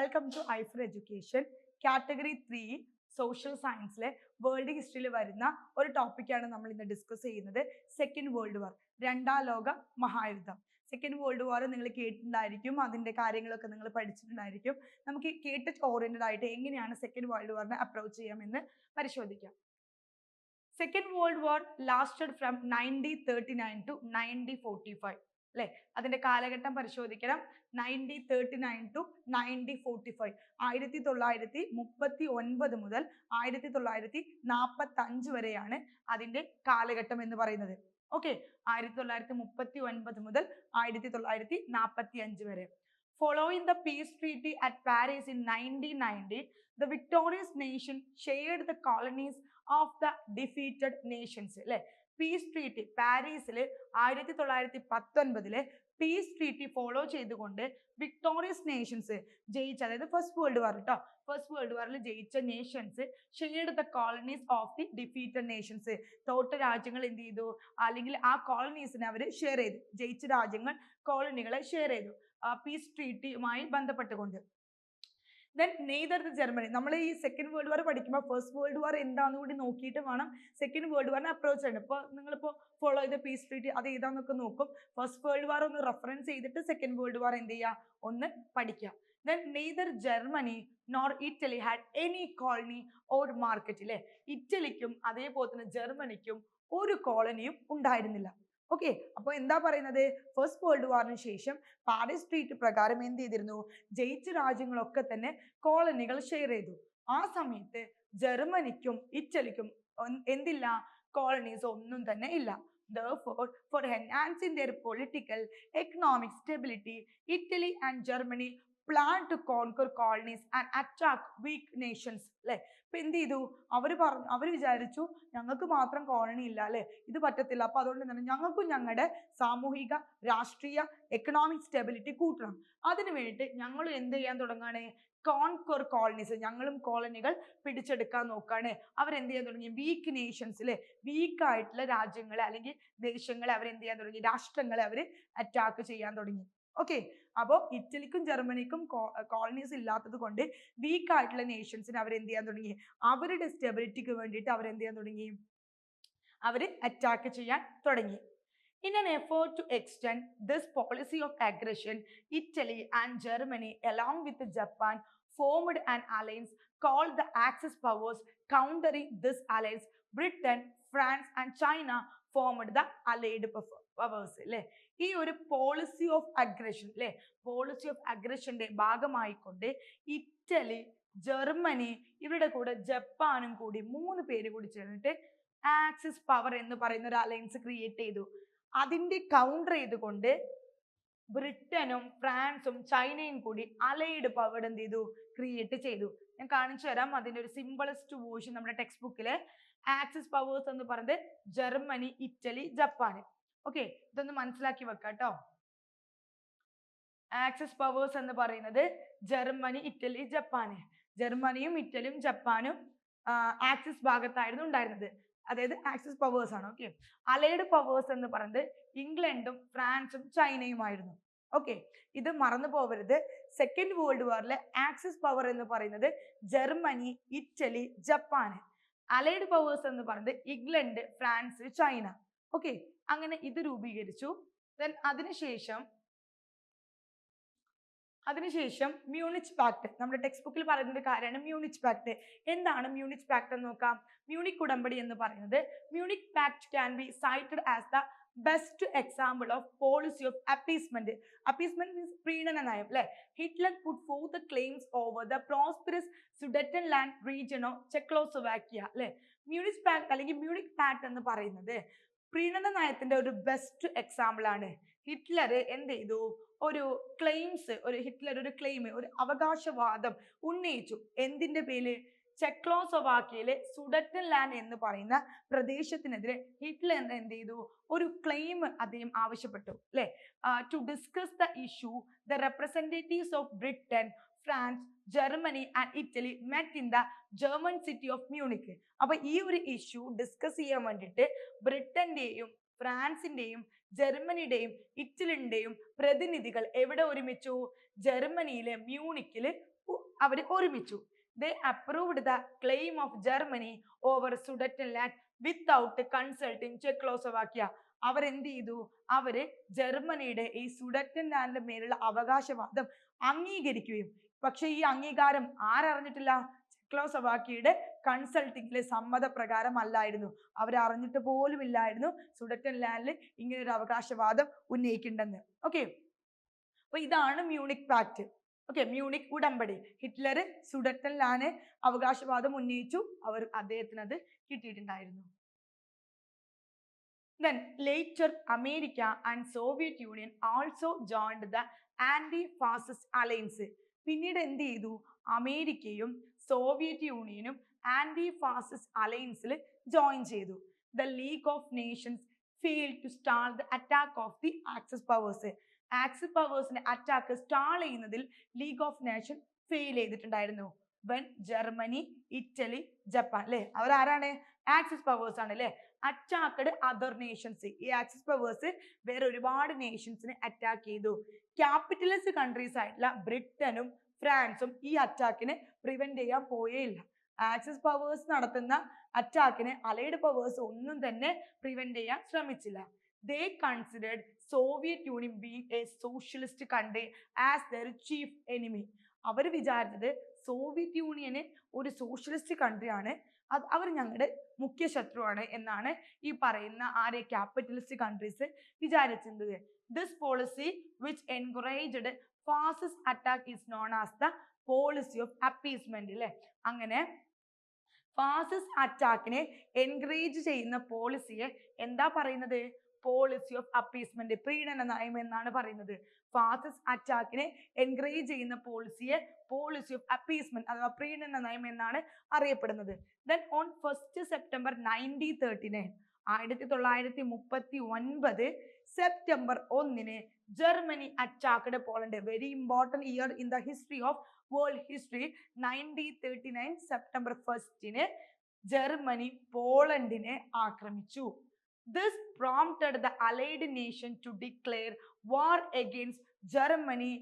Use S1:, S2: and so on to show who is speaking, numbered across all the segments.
S1: Welcome to Aifer education category three social സയൻസിലെ world ഹിസ്റ്ററിയിൽ വരുന്ന ഒരു ടോപ്പിക്കാണ് നമ്മൾ ഇന്ന് ഡിസ്കസ് ചെയ്യുന്നത് സെക്കൻഡ് വേൾഡ് വാർ രണ്ടാം ലോക മഹായുദ്ധം സെക്കൻഡ് വേൾഡ് വാർ നിങ്ങൾ കേട്ടിട്ടുണ്ടായിരിക്കും അതിൻ്റെ കാര്യങ്ങളൊക്കെ നിങ്ങൾ പഠിച്ചിട്ടുണ്ടായിരിക്കും നമുക്ക് കേട്ട് ഓറിയൻറ്റഡ് ആയിട്ട് എങ്ങനെയാണ് സെക്കൻഡ് വേൾഡ് വാറിനെ അപ്രോച്ച് ചെയ്യാമെന്ന് പരിശോധിക്കാം second world war lasted from nineteen thirty nine to nineteen forty five അല്ലെ അതിന്റെ കാലഘട്ടം പരിശോധിക്കണം ninety thirty nine to ninety forty five ആയിരത്തി തൊള്ളായിരത്തി മുപ്പത്തി ഒൻപത് മുതൽ ആയിരത്തി തൊള്ളായിരത്തി നാൽപ്പത്തി വരെയാണ് അതിന്റെ കാലഘട്ടം എന്ന് പറയുന്നത് ഓക്കെ ആയിരത്തി തൊള്ളായിരത്തി മുപ്പത്തി ഒൻപത് മുതൽ ആയിരത്തി തൊള്ളായിരത്തി നാൽപ്പത്തി അഞ്ച് വരെ following the peace treaty at Paris in 1990, the victorious nation shared the colonies of the defeated nations. അല്ലെ പീസ് ട്രീറ്റി പാരീസിൽ ആയിരത്തി തൊള്ളായിരത്തി പത്തൊൻപതില് പീസ് ട്രീറ്റി ഫോളോ ചെയ്തുകൊണ്ട് വിക്ടോറിയസ് നേഷൻസ് ജയിച്ച അതായത് ഫസ്റ്റ് വേൾഡ് വാർ കേട്ടോ ഫസ്റ്റ് വേൾഡ് വാറിൽ ജയിച്ച nations shared the colonies of the defeated nations തോട്ട രാജ്യങ്ങൾ എന്ത് ചെയ്തു അല്ലെങ്കിൽ ആ കോളനീസിനെ അവർ ഷെയർ ചെയ്തു ജയിച്ച രാജ്യങ്ങൾ കോളനികളെ ഷെയർ ചെയ്തു പീസ് ട്രീറ്റിയുമായി ബന്ധപ്പെട്ടുകൊണ്ട് ദെൻ നെയ്തർ ദ ജർമ്മനി നമ്മൾ ഈ സെക്കൻഡ് വേൾഡ് വാർ പഠിക്കുമ്പോൾ ഫസ്റ്റ് വേൾഡ് വാർ എന്താന്ന് കൂടി നോക്കിയിട്ട് വേണം സെക്കൻഡ് വേൾഡ് വാറിനെ അപ്രോച്ച് ചെയ്യണം ഇപ്പോൾ നിങ്ങളിപ്പോൾ ഫോളോ ചെയ്ത പീസ് ട്രീറ്റ് അത് ഏതാന്നൊക്കെ നോക്കും ഫസ്റ്റ് വേൾഡ് വാർ ഒന്ന് റെഫറൻസ് ചെയ്തിട്ട് സെക്കൻഡ് വേൾഡ് വാർ എന്ത് ചെയ്യുക ഒന്ന് പഠിക്കുക then neither Germany nor Italy had any colony or market അല്ലേ ഇറ്റലിക്കും അതേപോലെ തന്നെ ജർമ്മനിക്കും ഒരു കോളനിയും ഉണ്ടായിരുന്നില്ല ഓക്കെ അപ്പോൾ എന്താ പറയുന്നത് ഫസ്റ്റ് വേൾഡ് വാറിന് ശേഷം പാരീസ് ട്രീറ്റ് പ്രകാരം എന്ത് ചെയ്തിരുന്നു ജയിച്ച രാജ്യങ്ങളൊക്കെ തന്നെ കോളനികൾ ഷെയർ ചെയ്തു ആ സമയത്ത് ജർമ്മനിക്കും ഇറ്റലിക്കും എന്തില്ല കോളനീസ് ഒന്നും തന്നെ ഇല്ല Therefore, for enhancing their political, economic stability, Italy and Germany plan to conquer colonies and attack weak nations അല്ലെ ഇപ്പൊ എന്ത് ചെയ്തു അവർ പറഞ്ഞു അവർ വിചാരിച്ചു ഞങ്ങൾക്ക് മാത്രം കോളനി ഇല്ല അല്ലെ ഇത് പറ്റത്തില്ല അപ്പൊ അതുകൊണ്ട് തന്നെ ഞങ്ങൾക്കും ഞങ്ങളുടെ സാമൂഹിക രാഷ്ട്രീയ എക്കണോമിക് സ്റ്റെബിലിറ്റി കൂട്ടണം അതിനു വേണ്ടിയിട്ട് ഞങ്ങൾ എന്ത് ചെയ്യാൻ തുടങ്ങാണ് കോൺകർ കോളനീസ് ഞങ്ങളും കോളനികൾ പിടിച്ചെടുക്കാൻ നോക്കുകയാണ് അവരെന്ത് ചെയ്യാൻ തുടങ്ങി വീക്ക് നേഷൻസ് വീക്ക് ആയിട്ടുള്ള രാജ്യങ്ങളെ അല്ലെങ്കിൽ ദേശങ്ങളെ അവരെന്ത് ചെയ്യാൻ തുടങ്ങി രാഷ്ട്രങ്ങളെ അവർ അറ്റാക്ക് ചെയ്യാൻ തുടങ്ങി ഓക്കെ അപ്പോൾ ഇറ്റലിക്കും ജർമ്മനിക്കും കോളനീസ് ഇല്ലാത്തത് കൊണ്ട് വീക്ക് ആയിട്ടുള്ള നേഷൻസിന് അവർ എന്ത് ചെയ്യാൻ തുടങ്ങി അവരുടെ സ്റ്റെബിലിറ്റിക്ക് വേണ്ടിയിട്ട് അവർ എന്ത് ചെയ്യാൻ തുടങ്ങി അവർ അറ്റാക്ക് ചെയ്യാൻ തുടങ്ങി In an effort to extend this policy of aggression, Italy and Germany, along with Japan, formed an alliance called the Axis powers. Countering this alliance, Britain, France, and China formed the Allied powers. Powers അല്ലെ ഈ ഒരു policy of aggression അല്ലേ policy of അഗ്രഷന്റെ ഭാഗമായിക്കൊണ്ട് Italy Germany ഇവരുടെ കൂടെ ജപ്പാനും കൂടി മൂന്ന് പേര് കൂടി ചേർന്നിട്ട് ആക്സിസ് പവർ എന്ന് പറയുന്ന ഒരു അലയൻസ് ക്രിയേറ്റ് ചെയ്തു അതിന്റെ കൗണ്ടർ ചെയ്തുകൊണ്ട് ബ്രിട്ടനും ഫ്രാൻസും ചൈനയും കൂടി അലൈഡ് പവർ എന്ത് ചെയ്തു ക്രിയേറ്റ് ചെയ്തു ഞാൻ കാണിച്ചു തരാം അതിന്റെ ഒരു സിമ്പിളസ്റ്റ് വേർഷൻ നമ്മുടെ ടെക്സ്റ്റ് ബുക്കിൽ ആക്സിസ് പവേഴ്സ് എന്ന് പറയുന്നത് ജർമ്മനി ഇറ്റലി ജപ്പാൻ ഓക്കെ ഇതൊന്ന് മനസ്സിലാക്കി വെക്കാട്ടോ കേട്ടോ ആക്സിസ് പവേഴ്സ് എന്ന് പറയുന്നത് ജർമ്മനി ഇറ്റലി ജപ്പാന് ജർമ്മനിയും ഇറ്റലിയും ജപ്പാനും ആക്സിസ് ഭാഗത്തായിരുന്നു ഉണ്ടായിരുന്നത് അതായത് ആക്സിസ് പവേഴ്സ് ആണ് ഓക്കെ അലൈഡ് പവേഴ്സ് എന്ന് പറയുന്നത് ഇംഗ്ലണ്ടും ഫ്രാൻസും ചൈനയുമായിരുന്നു ഓക്കെ ഇത് മറന്നു പോവരുത് സെക്കൻഡ് വേൾഡ് വാറിലെ ആക്സിസ് പവർ എന്ന് പറയുന്നത് Germany Italy Japan allied powers എന്ന് പറയുന്നത് ഇംഗ്ലണ്ട് ഫ്രാൻസ് ചൈന ഓക്കെ അങ്ങനെ ഇത് രൂപീകരിച്ചു ദെൻ അതിനുശേഷം അതിനുശേഷം മ്യൂണിച്ച് പാക്ട് നമ്മുടെ ടെക്സ്റ്റ് ബുക്കിൽ പറയുന്ന ഒരു കാര്യമാണ് മ്യൂണിച്ച് പാക്ട് എന്താണ് മ്യൂണിച്ച് പാക്ട് എന്ന് നോക്കാം മ്യൂണിക് ഉടമ്പടി എന്ന് പറയുന്നത് Munich pact can be cited as the best example of policy of appeasement appeasement means പ്രീണന നയം അല്ലെ Hitler put for the claims over the prosperous Sudetenland region of വാക്കിയ അല്ലെ മ്യൂണിക് പാക്ട് അല്ലെങ്കിൽ മ്യൂണിക് പാക്ട് എന്ന് പറയുന്നത് പ്രീണന നയത്തിന്റെ ഒരു ബെസ്റ്റ് എക്സാമ്പിൾ ആണ് ഹിറ്റ്ലർ എന്ത് ചെയ്തു ഒരു ക്ലെയിംസ് ഒരു ഹിറ്റ്ലർ ഒരു ക്ലെയിം ഒരു അവകാശവാദം ഉന്നയിച്ചു എന്തിന്റെ പേര് ചെക്ലോസൊവാക്കിയയിലെ സുഡറ്റൻ ലാൻഡ് എന്ന് പറയുന്ന പ്രദേശത്തിനെതിരെ ഹിറ്റ്ലർ എന്ത് ചെയ്തു ഒരു ക്ലെയിം അദ്ദേഹം ആവശ്യപ്പെട്ടു അല്ലെ to discuss the issue the representatives of Britain France Germany and Italy met in the German city of Munich അപ്പൊ ഈ ഒരു ഇഷ്യൂ ഡിസ്കസ് ചെയ്യാൻ വേണ്ടിയിട്ട് ബ്രിട്ടന്റെയും ഫ്രാൻസിന്റെയും ജർമ്മനിയുടെയും ഇറ്റലിയുടെയും പ്രതിനിധികൾ എവിടെ ഒരുമിച്ചു ജർമ്മനിയിലെ മ്യൂണിക്കിൽ അവർ ഒരുമിച്ചു they approved the claim of Germany over Sudetenland without consulting അവർ എന്ത് ചെയ്തു അവര് ജർമ്മനിയുടെ ഈ സുഡറ്റൻ ലാൻഡിന്റെ മേലുള്ള അവകാശവാദം അംഗീകരിക്കുകയും പക്ഷേ ഈ അംഗീകാരം ആരറിഞ്ഞിട്ടില്ല ചെക്ലോസവാക്കിയുടെ കൺസൾട്ടിങ്ങിലെ സമ്മതപ്രകാരം അല്ലായിരുന്നു അവരറിഞ്ഞിട്ട് പോലും ഇല്ലായിരുന്നു സുഡറ്റൻ ലാൻഡിൽ ഇങ്ങനെ ഒരു അവകാശവാദം ഉന്നയിക്കേണ്ടെന്ന് ഓക്കെ അപ്പൊ ഇതാണ് മ്യൂണിക് പാക്ട് ഓക്കെ മ്യൂണിക് ഉടമ്പടി ഹിറ്റ്ലർ സുഡറ്റൻ ലാന് അവകാശവാദം ഉന്നയിച്ചു അവർ അദ്ദേഹത്തിന് അത് കിട്ടിയിട്ടുണ്ടായിരുന്നു Then later, America and Soviet Union also joined the Anti-Fascist Alliance. പിന്നീട് എന്ത് ചെയ്തു അമേരിക്കയും സോവിയറ്റ് യൂണിയനും ആന്റി ഫാസിസ്റ്റ് അലയൻസിൽ ജോയിൻ ചെയ്തു the league of nations fail to stall the attack of the axis powers axis പവേഴ്സിന്റെ അറ്റാക്ക് സ്റ്റാൾ ചെയ്യുന്നതിൽ league of nation fail ചെയ്തിട്ടുണ്ടായിരുന്നു വെൻ ജർമ്മനി ഇറ്റലി ജപ്പാൻ അവർ അവരാരാണ് ആക്സിസ് പവേഴ്സ് ആണ് അല്ലെ അറ്റാക്കഡ് അതർ നേഷൻസ് ഈ ആക്സിസ് പവേഴ്സ് വേറെ ഒരുപാട് നേഷൻസിനെ അറ്റാക്ക് ചെയ്തു ക്യാപിറ്റലിസ്റ്റ് കൺട്രീസ് ആയിട്ടുള്ള ബ്രിട്ടനും ഫ്രാൻസും ഈ അറ്റാക്കിനെ പ്രിവെന്റ് ചെയ്യാൻ ഇല്ല ആക്സിസ് പവേഴ്സ് നടത്തുന്ന അറ്റാക്കിനെ അലൈഡ് പവേഴ്സ് ഒന്നും തന്നെ പ്രിവെന്റ് ചെയ്യാൻ ശ്രമിച്ചില്ല they considered Soviet Union being a socialist country as their chief enemy അവർ വിചാരിച്ചത് സോവിയറ്റ് യൂണിയന് ഒരു സോഷ്യലിസ്റ്റ് കൺട്രിയാണ് അത് അവർ ഞങ്ങളുടെ മുഖ്യ ശത്രുവാണ് എന്നാണ് ഈ പറയുന്ന ആരെ ക്യാപിറ്റലിസ്റ്റ് കൺട്രീസ് വിചാരിച്ചിരുന്നത് this policy which encouraged fascist attack is known as the policy of appeasement അല്ലെ അങ്ങനെ ഫാസിസ്റ്റ് അറ്റാക്കിനെ എൻകറേജ് ചെയ്യുന്ന പോളിസിയെ എന്താ പറയുന്നത് പോളിസി ഓഫ് അപ്പീസ്മെന്റ് പ്രീണന നയം എന്നാണ് പറയുന്നത് ഫാസിസ്റ്റ് അറ്റാക്കിനെ എൻകറേജ് ചെയ്യുന്ന പോളിസിയെ പോളിസി ഓഫ് അപ്പീസ്മെന്റ് അഥവാ പ്രീണന നയം എന്നാണ് അറിയപ്പെടുന്നത് then on first September nineteen thirty nine ആയിരത്തി തൊള്ളായിരത്തി മുപ്പത്തി ഒൻപത് സെപ്റ്റംബർ ഒന്നിന് Germany attacked Poland very important year in the history of world history nineteen thirty nine September ഫസ്റ്റിന് ജർമ്മനി പോളണ്ടിനെ ആക്രമിച്ചു This prompted the Allied nation to declare war against Germany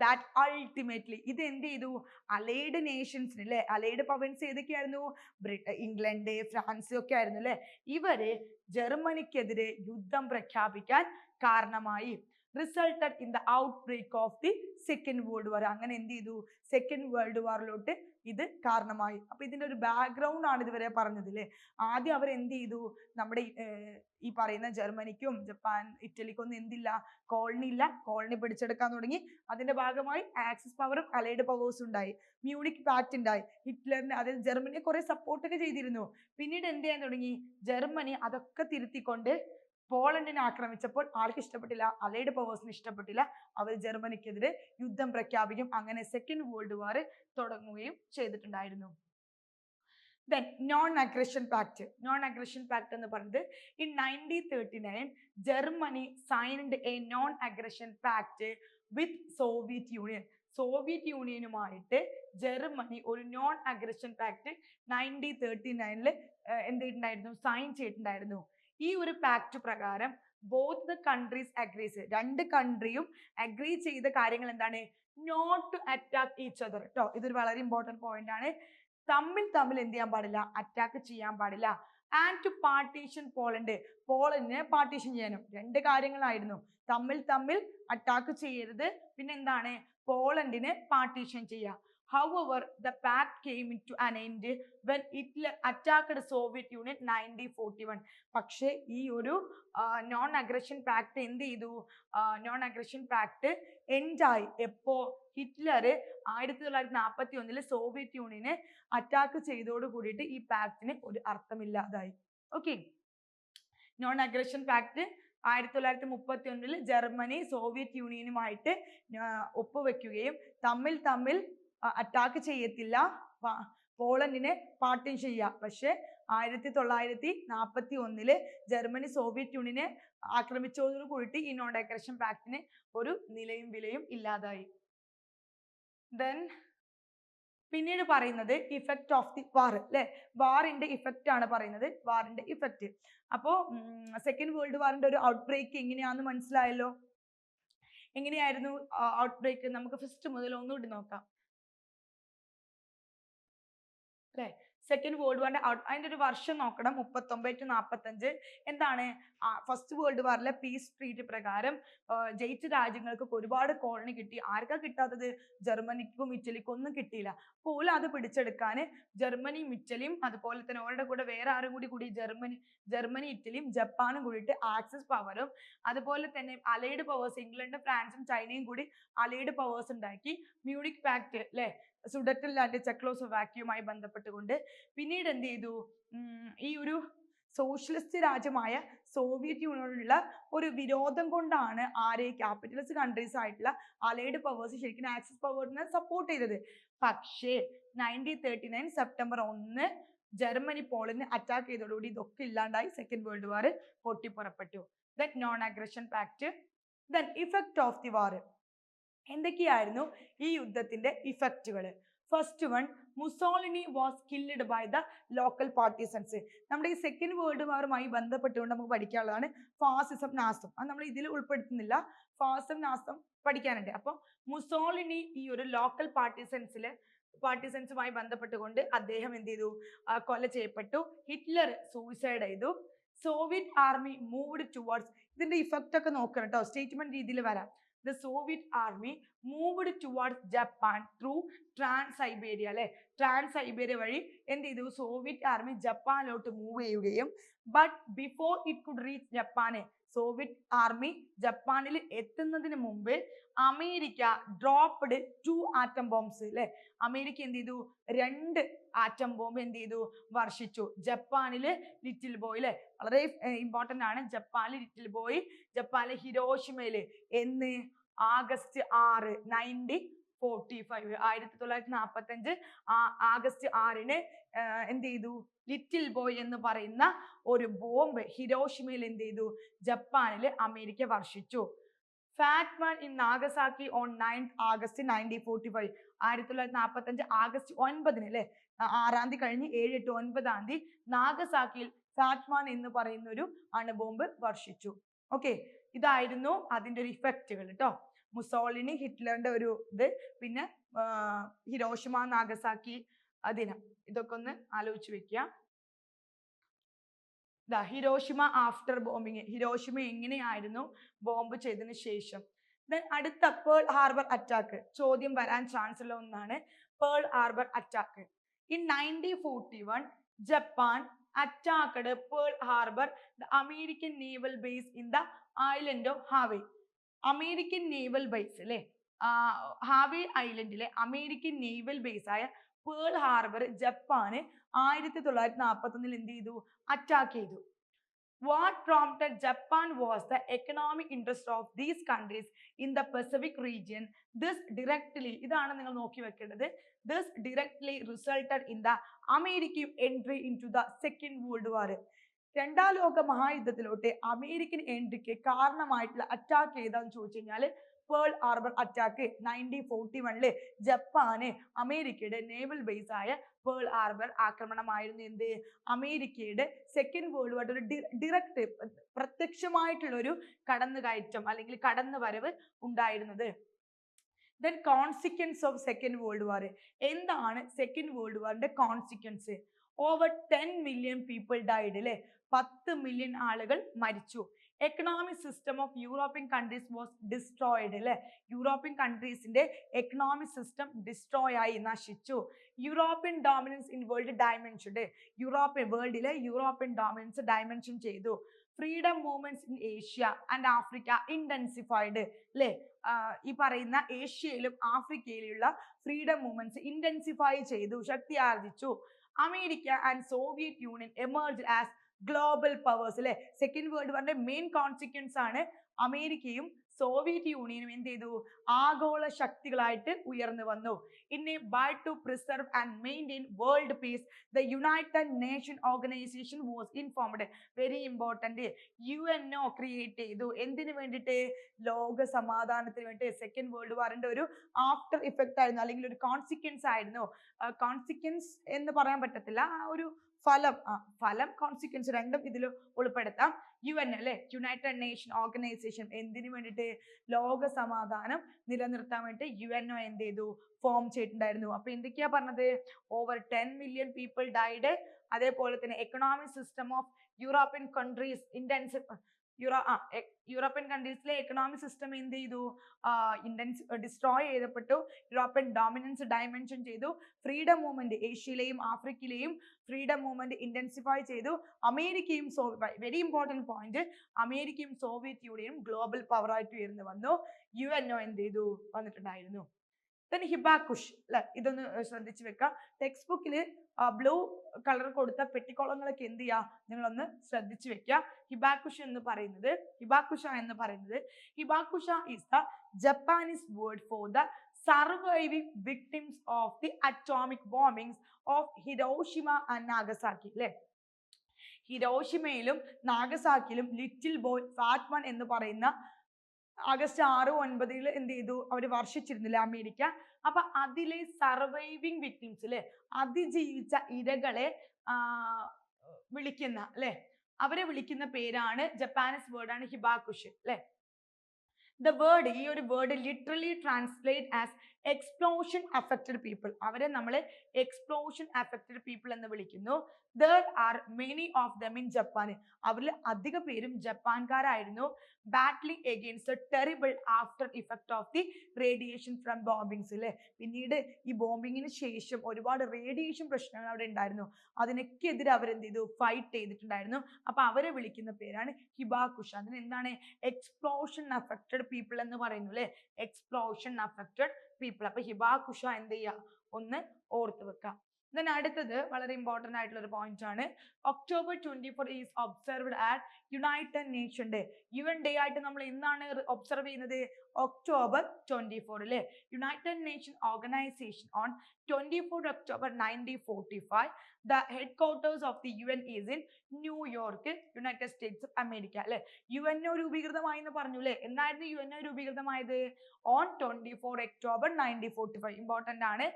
S1: that ultimately ഇത് എന്ത് ചെയ്തു അലൈഡ് നേഷൻസിന് അല്ലെ allied powers ഏതൊക്കെയായിരുന്നു ബ്രിട്ട ഇംഗ്ലണ്ട് ഫ്രാൻസ് ഒക്കെ ആയിരുന്നു അല്ലെ ഇവര് ജർമ്മനിക്കെതിരെ യുദ്ധം പ്രഖ്യാപിക്കാൻ കാരണമായി resulted in the outbreak of the second world war അങ്ങനെ എന്ത് ചെയ്തു സെക്കൻഡ് വേൾഡ് വാറിലോട്ട് ഇത് കാരണമായി അപ്പൊ ഇതിന്റെ ഒരു ബാക്ക്ഗ്രൗണ്ട് ആണ് ഇതുവരെ പറഞ്ഞത് അല്ലേ ആദ്യം അവർ എന്ത് ചെയ്തു നമ്മുടെ ഈ പറയുന്ന ജർമ്മനിക്കും ജപ്പാൻ ഇറ്റലിക്കൊന്നും എന്തില്ല കോളനി ഇല്ല കോളനി പിടിച്ചെടുക്കാൻ തുടങ്ങി അതിന്റെ ഭാഗമായി ആക്സിസ് പവറും അലൈഡ് പവേഴ്സും ഉണ്ടായി മ്യൂണിക് പാക്ട് ഉണ്ടായി ഹിറ്റ്ലറിന് അതായത് ജർമ്മനിയെ കുറെ സപ്പോർട്ടൊക്കെ ചെയ്തിരുന്നു പിന്നീട് എന്ത് ചെയ്യാൻ തുടങ്ങി ജർമ്മനി അതൊക്കെ തിരുത്തിക്കൊണ്ട് പോളണ്ടിനെ ആക്രമിച്ചപ്പോൾ ആർക്കും ഇഷ്ടപ്പെട്ടില്ല അലൈഡ് പവേഴ്സിന് ഇഷ്ടപ്പെട്ടില്ല അവർ ജർമ്മനിക്കെതിരെ യുദ്ധം പ്രഖ്യാപിക്കും അങ്ങനെ സെക്കൻഡ് വേൾഡ് വാർ തുടങ്ങുകയും ചെയ്തിട്ടുണ്ടായിരുന്നു then non aggression pact non aggression pact എന്ന് പറഞ്ഞത് in nineteen thirty nine Germany signed a non aggression pact with Soviet Union Soviet യൂണിയനുമായിട്ട് ജർമ്മനി ഒരു non aggression pact nineteen thirty നയനിൽ എന്ത് ചെയ്തിട്ടുണ്ടായിരുന്നു സൈൻ ചെയ്തിട്ടുണ്ടായിരുന്നു ഈ ഒരു പാക്ട് പ്രകാരം ബോത്ത് ദ കൺട്രീസ് അഗ്രീസ് രണ്ട് കൺട്രിയും അഗ്രി ചെയ്ത കാര്യങ്ങൾ എന്താണ് not to attack each other കേട്ടോ ഇതൊരു വളരെ ഇമ്പോർട്ടൻറ്റ് പോയിന്റ് ആണ് തമ്മിൽ തമ്മിൽ എന്ത് ചെയ്യാൻ പാടില്ല അറ്റാക്ക് ചെയ്യാൻ പാടില്ല ആൻഡ് ടു പാർട്ടീഷൻ പോളണ്ട് പോളണ്ടിനെ പാർട്ടീഷൻ ചെയ്യാനും രണ്ട് കാര്യങ്ങളായിരുന്നു തമ്മിൽ തമ്മിൽ അറ്റാക്ക് ചെയ്യരുത് പിന്നെ എന്താണ് പോളണ്ടിനെ പാർട്ടീഷൻ ചെയ്യുക However, the pact came into an end when Hitler attacked Soviet Union nineteen forty one പക്ഷേ ഈ ഒരു നോൺ അഗ്രഷൻ പാക്ട് എന്ത് ചെയ്തു നോൺ അഗ്രഷൻ പാക്ട് എൻഡായി എപ്പോ ഹിറ്റ്ലർ ആയിരത്തി തൊള്ളായിരത്തി നാൽപ്പത്തി ഒന്നിൽ സോവിയറ്റ് യൂണിയനെ അറ്റാക്ക് ചെയ്തോട് കൂടിയിട്ട് ഈ പാക്ടിന് ഒരു അർത്ഥമില്ലാതായി ഓക്കെ നോൺ അഗ്രഷൻ പാക്ട് ആയിരത്തി തൊള്ളായിരത്തി മുപ്പത്തി ഒന്നിൽ ജർമ്മനി സോവിയറ്റ് യൂണിയനുമായിട്ട് ഒപ്പുവെക്കുകയും തമ്മിൽ തമ്മിൽ അറ്റാക്ക് ചെയ്യത്തില്ല പോളണ്ടിനെ പാട്ടും ചെയ്യുക പക്ഷേ ആയിരത്തി തൊള്ളായിരത്തി നാൽപ്പത്തി ഒന്നില് ജർമ്മനി സോവിയറ്റ് യൂണിയനെ ആക്രമിച്ചതോടു കൂടി ഈ നോൺ ഡെക്കറേഷൻ പാക്ടിന് ഒരു നിലയും വിലയും ഇല്ലാതായി ദെൻ പിന്നീട് പറയുന്നത് ഇഫക്റ്റ് ഓഫ് ദി വാർ അല്ലെ വാറിന്റെ ഇഫക്റ്റ് ആണ് പറയുന്നത് വാറിന്റെ ഇഫക്റ്റ് അപ്പോ സെക്കൻഡ് വേൾഡ് വാറിന്റെ ഒരു ഔട്ട് ബ്രേക്ക് എങ്ങനെയാണെന്ന് മനസ്സിലായല്ലോ എങ്ങനെയായിരുന്നു ഔട്ട് ബ്രേക്ക് നമുക്ക് ഫസ്റ്റ് മുതൽ ഒന്നുകൂടി നോക്കാം അല്ലെ സെക്കൻഡ് വേൾഡ് വാറിന്റെ അതിന്റെ ഒരു വർഷം നോക്കണം മുപ്പത്തൊമ്പത് ടു നാപ്പത്തഞ്ച് എന്താണ് ഫസ്റ്റ് വേൾഡ് വാറിലെ പീസ് ട്രീറ്റ് പ്രകാരം ജയിച്ച രാജ്യങ്ങൾക്ക് ഒരുപാട് കോളനി കിട്ടി ആർക്കാ കിട്ടാത്തത് ജർമ്മനിക്കും ഇറ്റലിക്കും ഒന്നും കിട്ടിയില്ല പോലും അത് പിടിച്ചെടുക്കാൻ ജർമ്മനിയും ഇറ്റലിയും അതുപോലെ തന്നെ അവരുടെ കൂടെ വേറെ ആരും കൂടി കൂടി ജർമ്മനി ജർമ്മനി ഇറ്റലിയും ജപ്പാനും കൂടിയിട്ട് ആക്സിസ് പവറും അതുപോലെ തന്നെ അലൈഡ് പവേഴ്സ് ഇംഗ്ലണ്ടും ഫ്രാൻസും ചൈനയും കൂടി അലൈഡ് പവേഴ്സ് ഉണ്ടാക്കി മ്യൂണിക് പാക്ട് ല്ലേ സുഡറ്റലിൻ്റെ ചെക്ലോസൊവാക്യവുമായി ബന്ധപ്പെട്ടുകൊണ്ട് പിന്നീട് എന്ത് ചെയ്തു ഈ ഒരു സോഷ്യലിസ്റ്റ് രാജ്യമായ സോവിയറ്റ് യൂണിയനുള്ള ഒരു വിരോധം കൊണ്ടാണ് ആരെ ക്യാപിറ്റലിസ്റ്റ് കൺട്രീസ് ആയിട്ടുള്ള അലൈഡ് പവേഴ്സ് ശരിക്കും ആക്സിസ് പവേഴ്സിനെ സപ്പോർട്ട് ചെയ്തത് പക്ഷേ നയൻറ്റീൻ തേർട്ടി നയൻ സെപ്റ്റംബർ ഒന്ന് ജർമ്മനി പോളിനെ അറ്റാക്ക് ചെയ്തതോടുകൂടി ഇതൊക്കെ ഇല്ലാണ്ടായി സെക്കൻഡ് വേൾഡ് വാർ പൊട്ടിപ്പുറപ്പെട്ടു that non aggression pact then effect of the war എന്തൊക്കെയായിരുന്നു ഈ യുദ്ധത്തിന്റെ ഇഫക്റ്റുകൾ first one Mussolini was killed by the local partisans നമ്മുടെ ഈ സെക്കൻഡ് വേൾഡ് വാറുമായി ബന്ധപ്പെട്ടുകൊണ്ട് നമുക്ക് പഠിക്കാനുള്ളതാണ് ഫാസിസം നാസം അത് നമ്മൾ ഇതിൽ ഉൾപ്പെടുത്തുന്നില്ല ഫാസം നാസം പഠിക്കാനുണ്ട് അപ്പൊ മുസോളിനി ഈ ഒരു ലോക്കൽ പാർട്ടിസൻസിൽ പാർട്ടിസൻസുമായി ബന്ധപ്പെട്ടുകൊണ്ട് അദ്ദേഹം എന്ത് ചെയ്തു കൊല ചെയ്യപ്പെട്ടു ഹിറ്റ്ലർ സൂയിസൈഡ് ചെയ്തു സോവിയറ്റ് ആർമി മൂവ്ഡ് ടുവേർഡ്സ് ഇതിന്റെ ഇഫക്റ്റ് ഒക്കെ നോക്കണം കേട്ടോ സ്റ്റേറ്റ്മെന്റ് രീതിയിൽ വരാം the Soviet army moved towards Japan through trans Siberia അല്ലെ ട്രാൻസ് സൈബേരിയ വഴി എന്ത് ചെയ്തു സോവിയറ്റ് ആർമി ജപ്പാനിലോട്ട് മൂവ് ചെയ്യുകയും but before it could reach ജപ്പാനെ സോവിയറ്റ് ആർമി ജപ്പാനിൽ എത്തുന്നതിന് മുമ്പ് America dropped two atom bombs അല്ലെ അമേരിക്ക എന്ത് ചെയ്തു രണ്ട് ആറ്റം ബോംബ് എന്ത് ചെയ്തു വർഷിച്ചു ജപ്പാനിൽ ലിറ്റിൽ ബോയ് അല്ലെ വളരെ ഇമ്പോർട്ടൻ്റ് ആണ് ജപ്പാനിൽ ലിറ്റിൽ ബോയ് ജപ്പാനിലെ ഹിരോഷിമയിൽ എന്ന് ആഗസ്റ്റ് ആറ് നയൻറ്റീൻ ഫോർട്ടി ഫൈവ് ആയിരത്തി തൊള്ളായിരത്തി നാൽപ്പത്തി അഞ്ച് ആഗസ്റ്റ് ആറിന് എന്ത് ചെയ്തു ലിറ്റിൽ ബോയ് എന്ന് പറയുന്ന ഒരു ബോംബ് ഹിരോഷിമയിൽ എന്ത് ചെയ്തു ജപ്പാനിൽ അമേരിക്ക വർഷിച്ചു Fat Man in Nagasaki on nine August nineteen forty five ആയിരത്തി തൊള്ളായിരത്തി നാൽപ്പത്തി അഞ്ച് ആഗസ്റ്റ് ഒൻപതിന് അല്ലേ ആറാം തീയതി കഴിഞ്ഞ് ഏഴ് എട്ട് ഒൻപതാം തീയതി നാഗസാക്കിയിൽ ഫാറ്റ്മാൻ എന്ന് പറയുന്ന ഒരു അണുബോംബ് വർഷിച്ചു ഓക്കെ ഇതായിരുന്നു അതിന്റെ ഒരു ഇഫക്റ്റുകൾ കേട്ടോ മുസോളിനി ഹിറ്റ്ലറിന്റെ ഒരു ഇത് പിന്നെ ഹിരോഷിമ നാഗസാക്കി ദിനം ഇതൊക്കെ ഒന്ന് ആലോചിച്ച് വെക്കുക ഇതാ ഹിരോഷിമ ആഫ്റ്റർ ബോംബിങ് ഹിരോഷിമ എങ്ങനെയായിരുന്നു ബോംബ് ചെയ്തതിന് ശേഷം ദെൻ അടുത്ത പേൾ ഹാർബർ അറ്റാക്ക് ചോദ്യം വരാൻ ചാൻസ് ഉള്ള ഒന്നാണ് Pearl Harbor attack in nineteen forty one Japan attacked Pearl Harbor, the American naval base in the island of Hawaii. American naval base അല്ലേ Hawaii ഐലൻഡിലെ അമേരിക്കൻ നേവൽ ബേസായ Pearl Harbor ജപ്പാന് ആയിരത്തി തൊള്ളായിരത്തി നാൽപ്പത്തി ഒന്നിൽ എന്ത് ചെയ്തു അറ്റാക്ക് ചെയ്തു what prompted Japan was the economic interest of these countries in the Pacific region this directly ഇതാണ് നിങ്ങൾ നോക്കി വെക്കേണ്ടത് this directly resulted in the അമേരിക്കയും entry into the second world war രണ്ടാം ലോക മഹായുദ്ധത്തിലോട്ടെ അമേരിക്കൻ എൻട്രിക്ക് കാരണമായിട്ടുള്ള അറ്റാക്ക് ഏതാന്ന് ചോദിച്ചു കഴിഞ്ഞാല് Pearl Harbor attack nineteen forty വണ്ണില് ജപ്പാന് അമേരിക്കയുടെ നേവൽ ബേസ് ആയ പേൾ ആർബർ ആക്രമണമായിരുന്നു എന്ത് അമേരിക്കയുടെ സെക്കൻഡ് വേൾഡ് വാർ ഒരു ഡിറക്റ്റ് പ്രത്യക്ഷമായിട്ടുള്ള ഒരു കടന്നുകയറ്റം അല്ലെങ്കിൽ കടന്നുവരവ് ഉണ്ടായിരുന്നത് then consequence of second world war എന്താണ് സെക്കൻഡ് വേൾഡ് വാറിന്റെ consequence over ten million people died അല്ലേ പത്ത് മില്യൺ ആളുകൾ മരിച്ചു economic system of European countries was destroyed അല്ലെ യൂറോപ്യൻ കൺട്രീസിന്റെ എക്കണോമിക് സിസ്റ്റം ഡിസ്ട്രോയ് ആയി നശിച്ചു European dominance in world dimension European വേൾഡിലെ യൂറോപ്യൻ ഡോമിനൻസ് ഡയമെൻഷൻ ചെയ്തു freedom movements in Asia and Africa intensified അല്ലെ ഈ പറയുന്ന ഏഷ്യയിലും ആഫ്രിക്കയിലുള്ള ഫ്രീഡം മൂവ്മെന്റ്സ് ഇന്റൻസിഫൈ ചെയ്തു ശക്തി ആർജിച്ചു America and Soviet Union emerge as global powers അല്ലെ സെക്കൻഡ് വേൾഡ് വാറിന്റെ മെയിൻ കോൺസിക്വൻസ് ആണ് അമേരിക്കയും സോവിയറ്റ് യൂണിയനും എന്ത് ചെയ്തു ആഗോള ശക്തികളായിട്ട് ഉയർന്നു വന്നു ഇനി by to preserve and maintain world peace the united nation organisation was informed very important U N O create ചെയ്തു എന്തിനു വേണ്ടിയിട്ട് ലോക സമാധാനത്തിന് വേണ്ടിയിട്ട് സെക്കൻഡ് വേൾഡ് വാറിന്റെ ഒരു ആഫ്റ്റർ ഇഫക്റ്റ് ആയിരുന്നു അല്ലെങ്കിൽ ഒരു കോൺസിക്വൻസ് ആയിരുന്നു കോൺസിക്വൻസ് എന്ന് പറയാൻ പറ്റത്തില്ല ആ ഒരു ഫലം ഫലം കോൺസിക്വൻസ് രണ്ടും ഇതിൽ ഉൾപ്പെടുത്താം യു എൻ അല്ലെ യുണൈറ്റഡ് നേഷൻ ഓർഗനൈസേഷൻ എന്തിനു വേണ്ടിയിട്ട് ലോക സമാധാനം നിലനിർത്താൻ വേണ്ടി യു എൻ എന്ത് ചെയ്തു ഫോം ചെയ്തിട്ടുണ്ടായിരുന്നു അപ്പൊ എന്തൊക്കെയാ പറഞ്ഞത് over ten million people died അതേപോലെ തന്നെ economic system of European countries ഇന്റൻസി യൂറോ ആ യൂറോപ്യൻ കൺട്രീസിലെ എക്കണോമിക് സിസ്റ്റം എന്ത് ചെയ്തു ഇൻഡൻസ് ഡിസ്ട്രോയ് ചെയ്തപ്പെട്ടു യൂറോപ്യൻ ഡോമിനൻസ് ഡയമെൻഷൻ ചെയ്തു ഫ്രീഡം മൂവ്മെന്റ് ഏഷ്യയിലെയും ആഫ്രിക്കയിലെയും ഫ്രീഡം മൂവ്മെന്റ് ഇന്റൻസിഫൈ ചെയ്തു അമേരിക്കയും സോ വെരി ഇമ്പോർട്ടൻറ്റ് പോയിന്റ് അമേരിക്കയും സോവിയറ്റ് യൂണിയനും ഗ്ലോബൽ പവറായിട്ട് ഉയർന്നു വന്നു യു എൻ ഒ എന്ത് ചെയ്തു വന്നിട്ടുണ്ടായിരുന്നു ദെൻ ഹിബാക്കുഷ് അല്ലെ ഇതൊന്ന് ശ്രദ്ധിച്ചു വെക്കുക ടെക്സ്റ്റ് ബുക്കിൽ ബ്ലൂ കളർ കൊടുത്ത പെട്ടിക്കോളങ്ങളൊക്കെ എന്ത് ചെയ്യുക നിങ്ങളൊന്ന് ശ്രദ്ധിച്ചു വെക്കുക ഹിബാക്കുഷ് എന്ന് പറയുന്നത് ഹിബാക്കുഷ എന്ന് പറയുന്നത് hibakusha is the Japanese word for the surviving victims of the atomic bombings of Hiroshima and Nagasaki അല്ലെ ഹിരോഷിമയിലും നാഗസാക്കിയിലും ലിറ്റിൽ ബോയ് ഫാറ്റ്മൺ എന്ന് പറയുന്ന ആഗസ്റ്റ് ആറ് ഒൻപതിൽ എന്ത് ചെയ്തു അവർ വർഷിച്ചിരുന്നില്ല അമേരിക്ക അപ്പൊ അതിലെ സർവൈവിങ് വിക്ടിംസ് അല്ലെ അതിജീവിച്ച ഇരകളെ വിളിക്കുന്ന അല്ലെ അവരെ വിളിക്കുന്ന പേരാണ് ജപ്പാനീസ് വേർഡാണ് ഹിബാകുഷ് അല്ലെ ദ വേർഡ് ഈ ഒരു word literally translate as explosion affected people അവരെ നമ്മൾ എക്സ്പ്ലോഷൻ അഫക്റ്റഡ് പീപ്പിൾ എന്ന് വിളിക്കുന്നു there are many of them in Japan അവരിൽ അധിക പേരും ജപ്പാൻകാരായിരുന്നു badly against terrible after effect of the radiation from bombings അല്ലേ പിന്നീട് ഈ ബോംബിങ്ങിന് ശേഷം ഒരുപാട് റേഡിയേഷൻ പ്രശ്നങ്ങൾ അവിടെ ഉണ്ടായിരുന്നു അതിനൊക്കെ എതിരെ അവരെന്ത് ചെയ്തു ഫൈറ്റ് ചെയ്തിട്ടുണ്ടായിരുന്നു അപ്പൊ അവരെ വിളിക്കുന്ന പേരാണ് ഹിബാകുഷ അതിന് എന്താണ് എക്സ്പ്ലോഷൻ അഫക്റ്റഡ് പീപ്പിൾ എന്ന് പറയുന്നു അല്ലേ എക്സ്പ്ലോഷൻ അഫക്റ്റഡ് പീപ്പിൾ അപ്പൊ ഹിബാ കുഷ എന്ത് ചെയ്യുക ഒന്ന് ഓർത്ത് വെക്കാം ദെൻ അടുത്തത് വളരെ ഇമ്പോർട്ടൻ്റ് ആയിട്ടുള്ള ഒരു പോയിന്റ് ആണ് October twenty four is observed at United Nation day U N day ആയിട്ട് നമ്മൾ എന്നാണ് ഒബ്സർവ് ചെയ്യുന്നത് ഒക്ടോബർ ട്വന്റി ഫോറില് United nation organisation on twenty four October nineteen forty five the headquarters of the U N is in New York United States of America അല്ലെ U N O രൂപീകൃതമായി എന്ന് പറഞ്ഞു അല്ലേ എന്നായിരുന്നു യു എൻ ഒ രൂപീകൃതമായത് on twenty four October nineteen forty five important ആണ്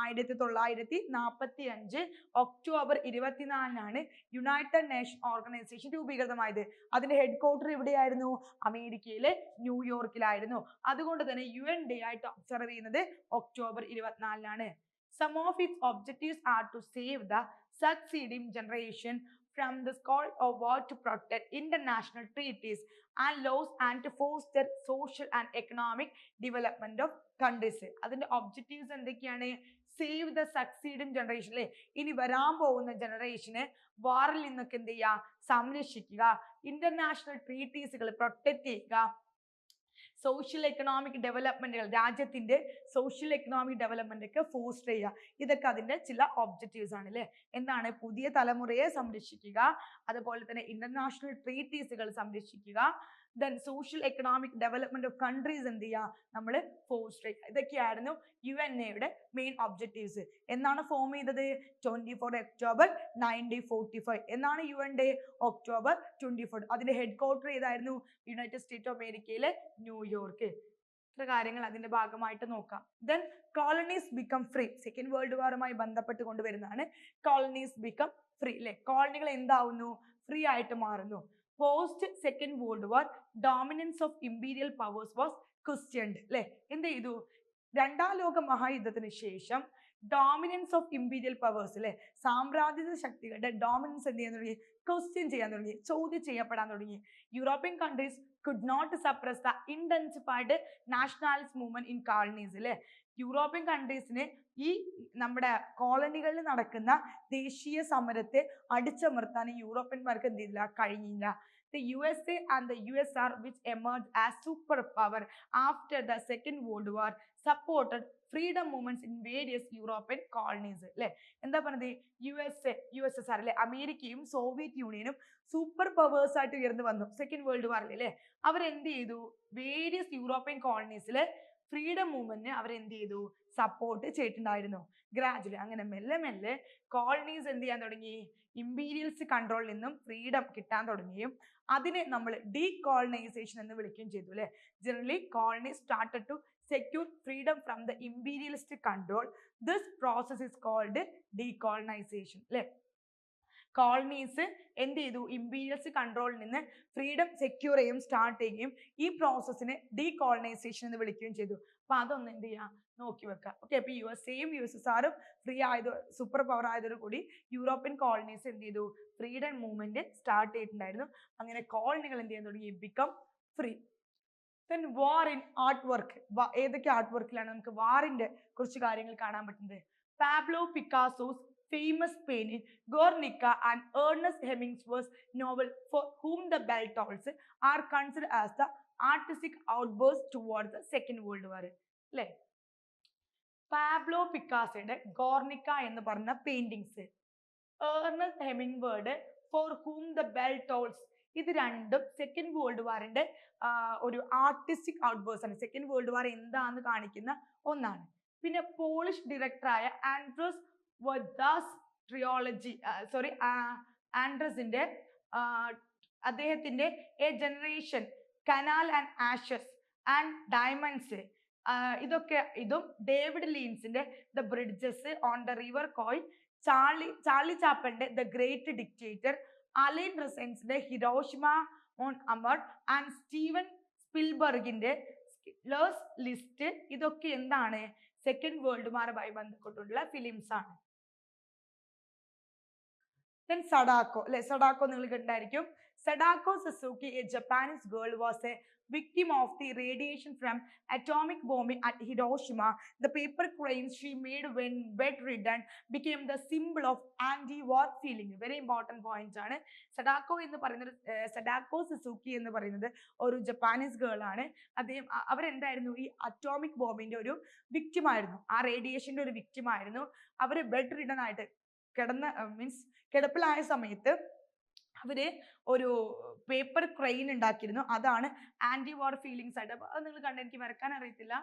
S1: ആയിരത്തി തൊള്ളായിരത്തി നാൽപ്പത്തി അഞ്ച് ഒക്ടോബർ ഇരുപത്തിനാലിനാണ് യുണൈറ്റഡ് നേഷൻ ഓർഗനൈസേഷൻ രൂപീകൃതമായത് അതിൻ്റെ ഹെഡ് ക്വാർട്ടർ എവിടെയായിരുന്നു അമേരിക്കയിലെ ന്യൂയോർക്കിലായിരുന്നു അതുകൊണ്ട് തന്നെ യു എൻ ഡേ ആയിട്ട് ഒബ്സർവ് ചെയ്യുന്നത് ഒക്ടോബർ ഇരുപത്തിനാലിനാണ് some of its objectives are to save the succeeding generation from the scourge of war to protect international treaties and laws and to foster social and economic development of countries. അതിന്റെ objectives എന്തൊക്കെയാണ് save the succeeding generation അല്ലെ ഇനി വരാൻ പോകുന്ന ജനറേഷനെ വാറിൽ നിന്നൊക്കെ എന്ത് ചെയ്യുക സംരക്ഷിക്കുക ഇന്റർനാഷണൽ ട്രീറ്റീസുകൾ പ്രൊട്ടക്ട് ചെയ്യുക സോഷ്യൽ എക്കണോമിക് ഡെവലപ്മെന്റുകൾ രാജ്യത്തിന്റെ സോഷ്യൽ എക്കണോമിക് ഡെവലപ്മെന്റ് ഒക്കെ ഫോസ്റ്റർ ചെയ്യുക ഇതൊക്കെ അതിന്റെ ചില ഒബ്ജക്റ്റീവ്സ് ആണ് അല്ലേ എന്താണ് പുതിയ തലമുറയെ സംരക്ഷിക്കുക അതുപോലെ തന്നെ ഇന്റർനാഷണൽ ട്രീറ്റീസുകൾ സംരക്ഷിക്കുക then social economic development of countries എന്ത് ചെയ്യുക നമ്മൾ ഫോസ്റ്റർ ഇതൊക്കെയായിരുന്നു യു എൻ എയുടെ മെയിൻ ഒബ്ജക്റ്റീവ്സ് എന്നാണ് ഫോം ചെയ്തത് twenty four October nineteen forty five എന്നാണ് U N day October twenty four അതിന്റെ ഹെഡ് ക്വാർട്ടർ ഏതായിരുന്നു യുണൈറ്റഡ് സ്റ്റേറ്റ് ഓഫ് അമേരിക്കയിലെ ന്യൂയോർക്ക് ഇത്ര കാര്യങ്ങൾ അതിന്റെ ഭാഗമായിട്ട് നോക്കാം then colonies become free second world വാറുമായി ബന്ധപ്പെട്ട് കൊണ്ടുവരുന്നതാണ് കോളനീസ് ബിക്കം ഫ്രീ അല്ലെ കോളനികൾ എന്താവുന്നു ഫ്രീ ആയിട്ട് മാറുന്നു post second world war dominance of imperial powers was questioned അല്ലെ എന്ത് ചെയ്തു രണ്ടാം ലോക മഹായുദ്ധത്തിന് ശേഷം ഡോമിനൻസ് ഓഫ് ഇമ്പീരിയൽ പവേഴ്സ് അല്ലെ സാമ്രാജ്യ ശക്തികളുടെ ഡോമിനൻസ് എന്ത് ചെയ്യാൻ തുടങ്ങി ക്വസ്റ്റ്യൻ ചെയ്യാൻ തുടങ്ങി ചോദ്യം ചെയ്യപ്പെടാൻ തുടങ്ങി European countries could not suppress the intensified nationalist movement in colonies അല്ലെ യൂറോപ്യൻ കൺട്രീസിന് ഈ നമ്മുടെ കോളനികളിൽ നടക്കുന്ന ദേശീയ സമരത്തെ അടിച്ചമർത്താൻ യൂറോപ്യന്മാർക്ക് എന്ത് ചെയ്തില്ല കഴിഞ്ഞില്ല the USA and the USR, which emerged as superpower after the Second World War, supported freedom movements in various European colonies അല്ലെ എന്താ പറഞ്ഞത് U S A U S S R അല്ലെ അമേരിക്കയും സോവിയറ്റ് യൂണിയനും സൂപ്പർ പവേഴ്സ് ആയിട്ട് ഉയർന്നു വന്നു second world വാറിൽ അല്ലെ അവരെന്ത് ചെയ്തു വേരിയസ് യൂറോപ്യൻ കോളനീസിൽ ഫ്രീഡം മൂവ്മെന്റിനെ അവർ എന്ത് ചെയ്തു സപ്പോർട്ട് ചെയ്തിട്ടുണ്ടായിരുന്നു ഗ്രാജുവലി അങ്ങനെ മെല്ലെ മെല്ലെ കോളനീസ് എന്ത് ചെയ്യാൻ തുടങ്ങി ഇമ്പീരിയൽസ് കൺട്രോളിൽ നിന്നും ഫ്രീഡം കിട്ടാൻ തുടങ്ങുകയും അതിനെ നമ്മൾ ഡീകോളനൈസേഷൻ എന്ന് വിളിക്കുകയും ചെയ്തു അല്ലേ generally colony started to secure freedom from the imperialist control this process is called decolonisation അല്ലേ കോളനീസ് എന്ത് ചെയ്തു ഇമ്പീരിയൽസ് കൺട്രോളിൽ നിന്ന് ഫ്രീഡം സെക്യൂർ ചെയ്യുകയും സ്റ്റാർട്ട് ചെയ്യുകയും ഈ പ്രോസസ്സിന് ഡീ കോളനൈസേഷൻ എന്ന് വിളിക്കുകയും ചെയ്തു അപ്പൊ അതൊന്ന് എന്ത് ചെയ്യാം നോക്കി വെക്കാം ഓക്കെ അപ്പൊ യു എസ് എയും യു എസ് എസ് ആറും ഫ്രീ ആയത് സൂപ്പർ പവർ ആയതോടു കൂടി യൂറോപ്യൻ കോളനീസ് എന്ത് ചെയ്തു ഫ്രീഡം മൂവ്മെന്റ് സ്റ്റാർട്ട് ചെയ്തിട്ടുണ്ടായിരുന്നു അങ്ങനെ കോളനികൾ എന്ത് ചെയ്യാൻ തുടങ്ങി become free then war in art work ഏതൊക്കെ ആർട്ട് വർക്കിലാണ് നമുക്ക് വാറിന്റെ കുറച്ച് കാര്യങ്ങൾ കാണാൻ പറ്റുന്നത് Pablo Picasso's famous painting Guernica and Ernest Hemingway's novel For Whom the Bell Tolls are considered as the artistic outburst towards the Second World War. അല്ലേ Pablo പിക്കാസയുടെ ഗോർണിക്ക എന്ന് പറഞ്ഞ paintings Ernest ഹെമിംഗ്വേർഡ് for whom the bell tolls ഇത് രണ്ടും second world വാറിന്റെ ഒരു artistic outburst ആണ് second world war എന്താന്ന് കാണിക്കുന്ന ഒന്നാണ് പിന്നെ പോളിഷ് ഡയറക്ടറായ ആൻഡ്രോസ് വദാസ് ട്രിയോളജി സോറി ആൻഡ്രസിന്റെ അദ്ദേഹത്തിന്റെ a generation Kanal and Ashes and diamonds ഇതൊക്കെ ഇതും ഡേവിഡ് ലീൻസിന്റെ the bridges on the river Kwai Charlie Charlie ചാപ്പലിന്റെ ദ ഗ്രേറ്റ് ഡിക്റ്റേറ്റർ അലൈൻ റസൻസിന്റെ Hiroshima mon amour and Steven സ്പിൽബർഗിന്റെ ലേഴ്സ് ലിസ്റ്റ് ഇതൊക്കെ എന്താണ് സെക്കൻഡ് വേൾഡ് വാറുമായി ബന്ധപ്പെട്ടുള്ള ഫിലിംസ് ആണ് ദെൻ സഡാക്കോ അല്ലെ സഡാക്കോ നിങ്ങൾ കണ്ടായിരിക്കും Sadako Sasaki a Japanese girl was a victim of the radiation from atomic bombing at Hiroshima. The paper cranes she made when bedridden became the symbol of anti-war feeling. Very important point ആണ് Sadako എന്ന് പറയുന്നത് Sadako Suzuki എന്ന് പറയുന്നത് ഒരു Japanese girl ആണ് അദ്ദേഹം അവരെന്തായിരുന്നു ഈ atomic ബോംബിന്റെ ഒരു വിക്റ്റിമായിരുന്നു ആ റേഡിയേഷന്റെ ഒരു വിക്റ്റിമായിരുന്നു അവർ ബെഡ് റിഡൺ ആയിട്ട് കിടന്ന മീൻസ് കിടപ്പിലായ സമയത്ത് അവര് ഒരു പേപ്പർ ക്രെയിൻ ഉണ്ടാക്കിയിരുന്നു അതാണ് ആന്റി വാർ ഫീലിങ്സ് ആയിട്ട് അപ്പൊ അത് നിങ്ങൾ കണ്ട എനിക്ക് വരക്കാൻ അറിയത്തില്ല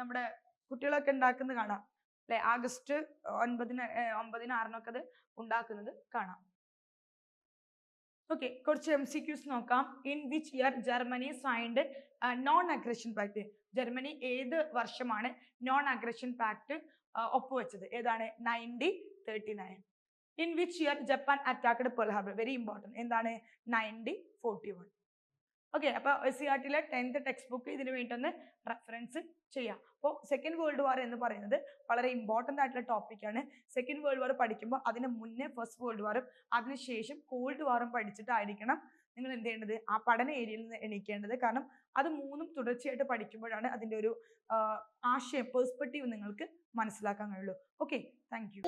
S1: നമ്മുടെ കുട്ടികളൊക്കെ ഉണ്ടാക്കുന്നത് കാണാം അല്ലെ ആഗസ്റ്റ് ഒൻപതിന് ഒമ്പതിന് ആറിനൊക്കെ അത് ഉണ്ടാക്കുന്നത് കാണാം ഓക്കെ കുറച്ച് എം സി ക്യൂസ് നോക്കാം in which year Germany signed non aggression pact Germany ഏത് വർഷമാണ് നോൺ അഗ്രഷൻ പാക്ട് ഒപ്പുവെച്ചത് ഏതാണ് ninety thirty nine in which year Japan attacked Pearl Harbor very important എന്താണ് നയൻറ്റീൻ ഫോർട്ടി വൺ ഓക്കെ അപ്പോൾ S ആർട്ടിലെ tenth textbook ഇതിന് വേണ്ടി ഒന്ന് റെഫറൻസ് ചെയ്യാം അപ്പോൾ സെക്കൻഡ് വേൾഡ് വാർ എന്ന് പറയുന്നത് വളരെ ഇമ്പോർട്ടൻ്റ് ആയിട്ടുള്ള ടോപ്പിക്കാണ് സെക്കൻഡ് വേൾഡ് വാർ പഠിക്കുമ്പോൾ അതിന് മുന്നേ ഫസ്റ്റ് വേൾഡ് വാറും അതിനുശേഷം കോൾഡ് വാറും പഠിച്ചിട്ടായിരിക്കണം നിങ്ങൾ എന്ത് ചെയ്യേണ്ടത് ആ പഠന ഏരിയയിൽ നിന്ന് എണീക്കേണ്ടത് കാരണം അത് മൂന്നും തുടർച്ചയായിട്ട് പഠിക്കുമ്പോഴാണ് അതിൻ്റെ ഒരു ആശയം പേഴ്സ്പെക്റ്റീവ് നിങ്ങൾക്ക് മനസ്സിലാക്കാൻ കഴിയുള്ളൂ ഓക്കെ താങ്ക് യു